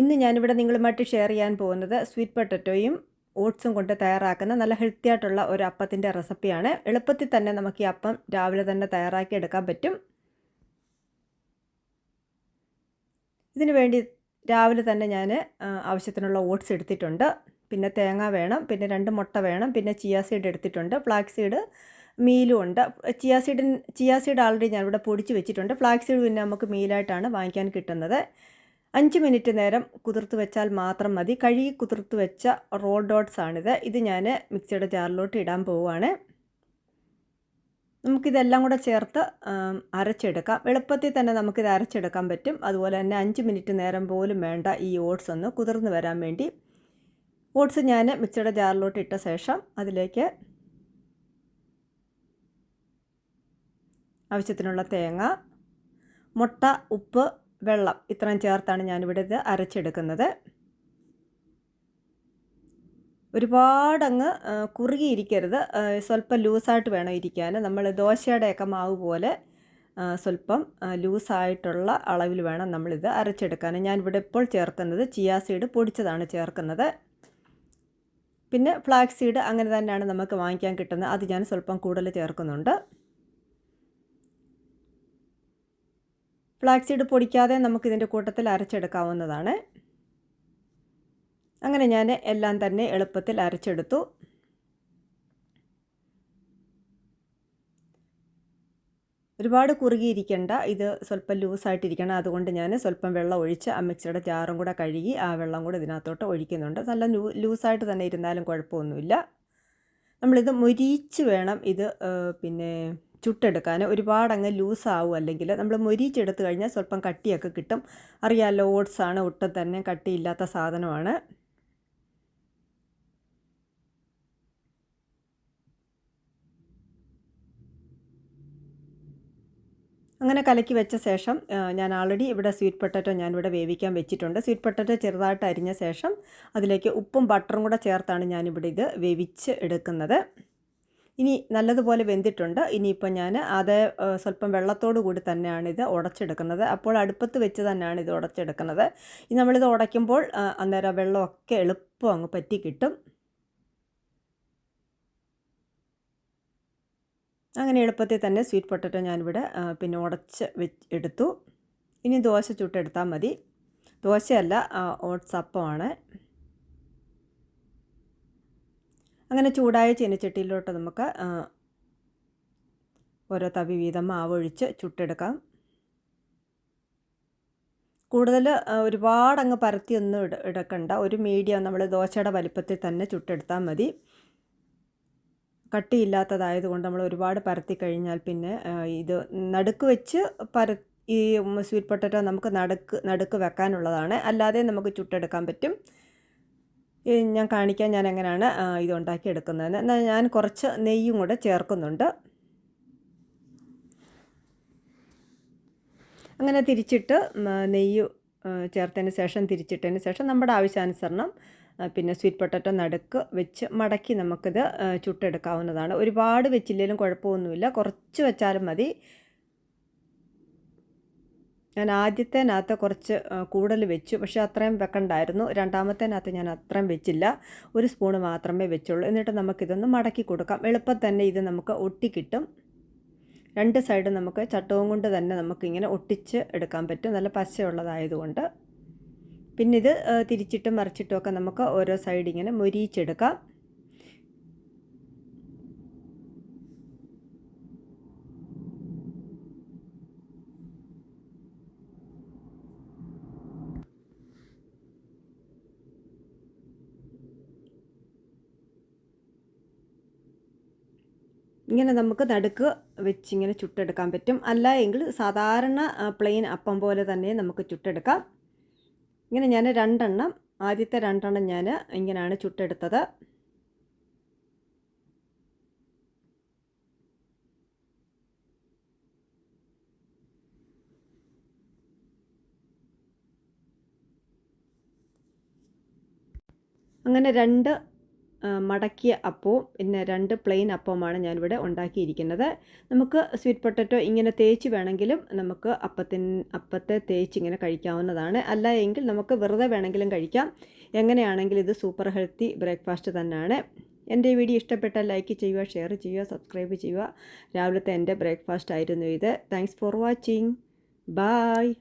ഇന്ന് ഞാനിവിടെ നിങ്ങളുമായിട്ട് ഷെയർ ചെയ്യാൻ പോകുന്നത് സ്വീറ്റ് പൊട്ടറ്റോയും ഓട്സും കൊണ്ട് തയ്യാറാക്കുന്ന നല്ല ഹെൽത്തി ആയിട്ടുള്ള ഒരു അപ്പത്തിന്റെ റെസിപ്പിയാണ് എളുപ്പത്തിൽ തന്നെ നമുക്ക് ഈ അപ്പം രാവിലെ തന്നെ തയ്യാറാക്കി എടുക്കാൻ പറ്റും. ഇതിനു വേണ്ടി രാവിലെ തന്നെ ഞാൻ ആവശ്യത്തിനുള്ള ഓട്സ് എടുത്തിട്ടുണ്ട്. പിന്നെ തേങ്ങ വേണം പിന്നെ രണ്ട് മുട്ട വേണം പിന്നെ ചിയ സീഡ് എടുത്തിട്ടുണ്ട്. ഫ്ലാക്സ് സീഡ് മീലും ഉണ്ട്. ചിയ സീഡിൻ ചിയ സീഡ് ആൾറെഡി ഞാനിവിടെ പൊടിച്ച് വെച്ചിട്ടുണ്ട്. ഫ്ലാക്സ് സീഡ് പിന്നെ നമുക്ക് മീലായിട്ടാണ് വാങ്ങിക്കാൻ കിട്ടുന്നത്. അഞ്ച് മിനിറ്റ് നേരം കുതിർത്ത് വെച്ചാൽ മാത്രം മതി. കഴുകി കുതിർത്ത് വെച്ച റോൾ ഡോട്ട്സ് ആണിത്. ഇത് ഞാൻ മിക്സിയുടെ ജാറിലോട്ട് ഇടാൻ പോവുകയാണ് നമുക്കിതെല്ലാം കൂടെ ചേർത്ത് അരച്ചെടുക്കാം. എളുപ്പത്തിൽ തന്നെ നമുക്കിത് അരച്ചെടുക്കാൻ പറ്റും. അതുപോലെ തന്നെ അഞ്ച് മിനിറ്റ് നേരം പോലും വേണ്ട ഈ ഓട്സ് ഒന്ന് കുതിർന്ന് വരാൻ വേണ്ടി. ഓട്സ് ഞാൻ മിക്സിയുടെ ജാറിലോട്ട് ഇട്ട ശേഷം അതിലേക്ക് ആവശ്യത്തിനുള്ള തേങ്ങ മുട്ട ഉപ്പ് വെള്ളം ഇത്രയും ചേർത്താണ് ഞാനിവിടെ ഇത് അരച്ചെടുക്കുന്നത്. ഒരുപാടങ്ങ് കുറുകിയിരിക്കരുത്. സ്വല്പം ലൂസായിട്ട് വേണം ഇരിക്കാൻ. നമ്മൾ ദോശയുടെയൊക്കെ മാവ് പോലെ സ്വല്പം ലൂസായിട്ടുള്ള അളവിൽ വേണം നമ്മളിത് അരച്ചെടുക്കാൻ. ഞാനിവിടെ ഇപ്പോൾ ചേർക്കുന്നത് ചിയാ സീഡ് പൊടിച്ചതാണ് ചേർക്കുന്നത്. പിന്നെ ഫ്ലാക്സ് സീഡ് അങ്ങനെ തന്നെയാണ് നമുക്ക് വാങ്ങിക്കാൻ കിട്ടുന്നത്. അത് ഞാൻ സ്വല്പം കൂടുതൽ ചേർക്കുന്നുണ്ട്. ഫ്ലാക്സ് സീഡ് പൊടിക്കാതെ നമുക്കിതിന്റെ കൂട്ടത്തിൽ അരച്ചെടുക്കാവുന്നതാണ്. അങ്ങനെ ഞാൻ എല്ലാം തന്നെ എളുപ്പത്തിൽ അരച്ചെടുത്തു. ഒരുപാട് കുറുകിയിരിക്കേണ്ട ഇത് സ്വല്പം ലൂസായിട്ടിരിക്കണം. അതുകൊണ്ട് ഞാൻ സ്വല്പം വെള്ളം ഒഴിച്ച് ആ മിക്സിയുടെ ജാറും കൂടെ കഴുകി ആ വെള്ളം കൂടെ ഇതിനകത്തോട്ട് ഒഴിക്കുന്നുണ്ട്. നല്ല ലൂസായിട്ട് തന്നെ ഇരുന്നാലും കുഴപ്പമൊന്നുമില്ല. നമ്മളിത് മുരിച്ച് വേണം ഇത് പിന്നെ ചുട്ടെടുക്കാൻ അങ്ങ് ലൂസാവും. അല്ലെങ്കിൽ നമ്മൾ മൊരിച്ചെടുത്ത് കഴിഞ്ഞാൽ സ്വല്പം കട്ടിയൊക്കെ കിട്ടും. അറിയാമല്ലോ ഓട്സാണ് ഒട്ടും തന്നെ കട്ടിയില്ലാത്ത സാധനമാണ്. അങ്ങനെ കലക്കി വെച്ച ശേഷം ഞാൻ ആൾറെഡി ഇവിടെ സ്വീറ്റ് പൊട്ടറ്റോ ഞാനിവിടെ വേവിക്കാൻ വെച്ചിട്ടുണ്ട്. സ്വീറ്റ് പൊട്ടറ്റോ ചെറുതായിട്ട് അരിഞ്ഞ ശേഷം അതിലേക്ക് ഉപ്പും ബട്ടറും കൂടെ ചേർത്താണ് ഞാനിവിടെ ഇത് വേവിച്ച് എടുക്കുന്നത്. ഇനി നല്ലതുപോലെ വെന്തിട്ടുണ്ട്. ഇനിയിപ്പോൾ ഞാൻ അത് സ്വല്പം വെള്ളത്തോടു കൂടി തന്നെയാണ് ഇത് ഉടച്ചെടുക്കുന്നത്. അപ്പോൾ അടുപ്പത്ത് വെച്ച് തന്നെയാണ് ഇത് ഉടച്ചെടുക്കുന്നത്. ഇനി നമ്മളിത് ഉടയ്ക്കുമ്പോൾ അന്നേരം വെള്ളമൊക്കെ എളുപ്പം അങ്ങ് പറ്റി കിട്ടും. അങ്ങനെ എളുപ്പത്തിൽ തന്നെ സ്വീറ്റ് പൊട്ടറ്റോ ഞാനിവിടെ പിന്നെ ഉടച്ച് വെച്ച് എടുത്തു. ഇനി ദോശ ചുട്ടെടുത്താൽ മതി. ദോശയല്ല ഓട്സ് അപ്പമാണ്. അങ്ങനെ ചൂടായ ചീനച്ചട്ടിയിലോട്ട് നമുക്ക് ഓരോ തവി വീതം മാവൊഴിച്ച് ചുട്ടെടുക്കാം. കൂടുതൽ ഒരുപാട് അങ്ങ് പരത്തിയൊന്നും ഇട എടുക്കണ്ട ഒരു മീഡിയം നമ്മൾ ദോശയുടെ വലിപ്പത്തിൽ തന്നെ ചുട്ടെടുത്താൽ മതി. കട്ടിയില്ലാത്തതായതുകൊണ്ട് നമ്മൾ ഒരുപാട് പരത്തി കഴിഞ്ഞാൽ പിന്നെ ഇത് നടുക്ക് വെച്ച് പര ഈ സ്വീറ്റ് പൊട്ടറ്റോ നമുക്ക് നടുക്ക് നടുക്ക് വെക്കാനുള്ളതാണ്. അല്ലാതെ നമുക്ക് ചുട്ടെടുക്കാൻ പറ്റും. ഞാൻ കാണിക്കാൻ ഞാൻ എങ്ങനെയാണ് ഇത് ഉണ്ടാക്കിയെടുക്കുന്നതെന്ന് എന്നാൽ ഞാൻ കുറച്ച് നെയ്യും കൂടെ ചേർക്കുന്നുണ്ട്. അങ്ങനെ തിരിച്ചിട്ട് നെയ്യ് ചേർത്തതിന് ശേഷം തിരിച്ചിട്ടതിന് ശേഷം നമ്മുടെ ആവശ്യാനുസരണം പിന്നെ സ്വീറ്റ് പൊട്ടറ്റോ നടുക്ക് വെച്ച് മടക്കി നമുക്കിത് ചുട്ടെടുക്കാവുന്നതാണ്. ഒരുപാട് വെച്ചില്ലെങ്കിലും കുഴപ്പമൊന്നുമില്ല. കുറച്ച് വെച്ചാലും മതി. ഞാൻ ആദ്യത്തേനകത്ത് കുറച്ച് കൂടുതൽ വെച്ചു. പക്ഷേ അത്രയും വെക്കണ്ടായിരുന്നു. രണ്ടാമത്തേനകത്ത് ഞാൻ അത്രയും വെച്ചില്ല. ഒരു സ്പൂണ് മാത്രമേ വെച്ചുള്ളൂ. എന്നിട്ട് നമുക്കിതൊന്ന് മടക്കി കൊടുക്കാം. എളുപ്പം തന്നെ ഇത് നമുക്ക് ഒട്ടിക്കിട്ടും രണ്ട് സൈഡും നമുക്ക് ചട്ടവും കൊണ്ട് തന്നെ നമുക്കിങ്ങനെ ഒട്ടിച്ച് എടുക്കാൻ പറ്റും. നല്ല പശയുള്ളതായതുകൊണ്ട് പിന്നെ ഇത് തിരിച്ചിട്ടും മറിച്ചിട്ടും ഒക്കെ നമുക്ക് ഓരോ സൈഡ് ഇങ്ങനെ മൊരിയിച്ചെടുക്കാം. ഇങ്ങനെ നമുക്ക് നടുക്ക് വെച്ച് ഇങ്ങനെ ചുട്ടെടുക്കാൻ പറ്റും. അല്ല എങ്കിൽ സാധാരണ പ്ലെയിൻ അപ്പം പോലെ തന്നെ നമുക്ക് ചുട്ടെടുക്കാം. ഇങ്ങനെ ഞാൻ രണ്ടെണ്ണം ആദ്യത്തെ രണ്ടെണ്ണം ഞാൻ ഇങ്ങനെയാണ് ചുട്ടെടുത്തത്. അങ്ങനെ രണ്ട് മടക്കിയ അപ്പവും പിന്നെ രണ്ട് പ്ലെയിൻ അപ്പവുമാണ് ഞാനിവിടെ ഉണ്ടാക്കിയിരിക്കുന്നത്. നമുക്ക് സ്വീറ്റ് പൊട്ടറ്റോ ഇങ്ങനെ തേച്ച് വേണമെങ്കിലും നമുക്ക് അപ്പത്തിന് അപ്പത്തെ തേച്ച് ഇങ്ങനെ കഴിക്കാവുന്നതാണ്. അല്ല എങ്കിൽ നമുക്ക് വെറുതെ വേണമെങ്കിലും കഴിക്കാം. എങ്ങനെയാണെങ്കിലും ഇത് സൂപ്പർ ഹെൽത്തി ബ്രേക്ക്ഫാസ്റ്റ് തന്നെയാണ്. എന്റെ വീഡിയോ ഇഷ്ടപ്പെട്ടാൽ ലൈക്ക് ചെയ്യുക ഷെയർ ചെയ്യുക സബ്സ്ക്രൈബ് ചെയ്യുക. രാവിലത്തെ എന്റെ ബ്രേക്ക്ഫാസ്റ്റ് ആയിരുന്നു ഇത്. Thanks for watching bye